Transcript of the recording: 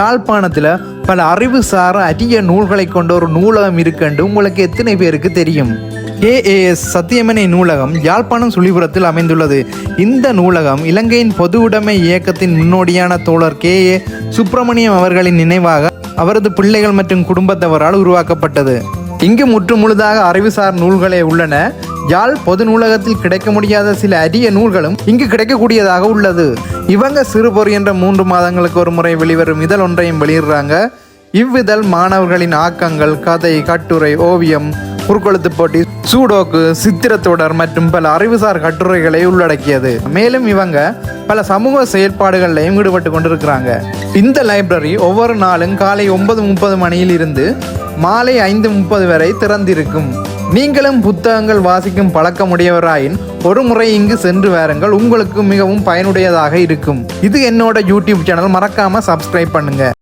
யாழ்ப்பாணத்தில் பல அறிவுசார அரிய நூல்களை கொண்ட ஒரு நூலகம் இருக்குன்னு உங்களுக்கு எத்தனை பேருக்கு தெரியும்? ஏஏஎஸ் சத்தியமனை நூலகம் யாழ்ப்பாணம் சுழிபுரத்தில் அமைந்துள்ளது. இந்த நூலகம் இலங்கையின் பொது உடைமை இயக்கத்தின் முன்னோடியான தோழர் கே ஏ சுப்பிரமணியம் அவர்களின் நினைவாக அவரது பிள்ளைகள் மற்றும் குடும்பத்தவரால் உருவாக்கப்பட்டது. இங்கு முற்று முழுதாக அறிவுசார் நூல்களே உள்ளன. யாழ் பொது நூலகத்தில் கிடைக்க முடியாத சில அரிய நூல்களும் இங்கு கிடைக்கக்கூடியதாக உள்ளது. இவங்க சிறுபொறி என்ற மூன்று மாதங்களுக்கு ஒரு முறை வெளிவரும் இதழ் ஒன்றையும் வெளியிடுறாங்க. இவ்விதழ் மாணவர்களின் ஆக்கங்கள் கதை கட்டுரை ஓவியம் குறுக்கெழுத்து போட்டி சூடோக்கு சித்திரத்தொடர் மற்றும் பல அறிவுசார் கட்டுரைகளை உள்ளடக்கியது. மேலும் இவங்க பல சமூக செயல்பாடுகள்லையும் ஈடுபட்டு கொண்டிருக்கிறாங்க. இந்த லைப்ரரி ஒவ்வொரு நாளும் காலை ஒன்பது முப்பது மணியில் இருந்து மாலை ஐந்து முப்பது வரை திறந்திருக்கும். நீங்களும் புத்தகங்கள் வாசிக்கும் பழக்கமுடையவராயின் ஒரு முறை இங்கு சென்று வாருங்கள். உங்களுக்கு மிகவும் பயனுடையதாக இருக்கும். இது என்னோட யூடியூப் சேனல் மறக்காம சப்ஸ்கிரைப் பண்ணுங்க.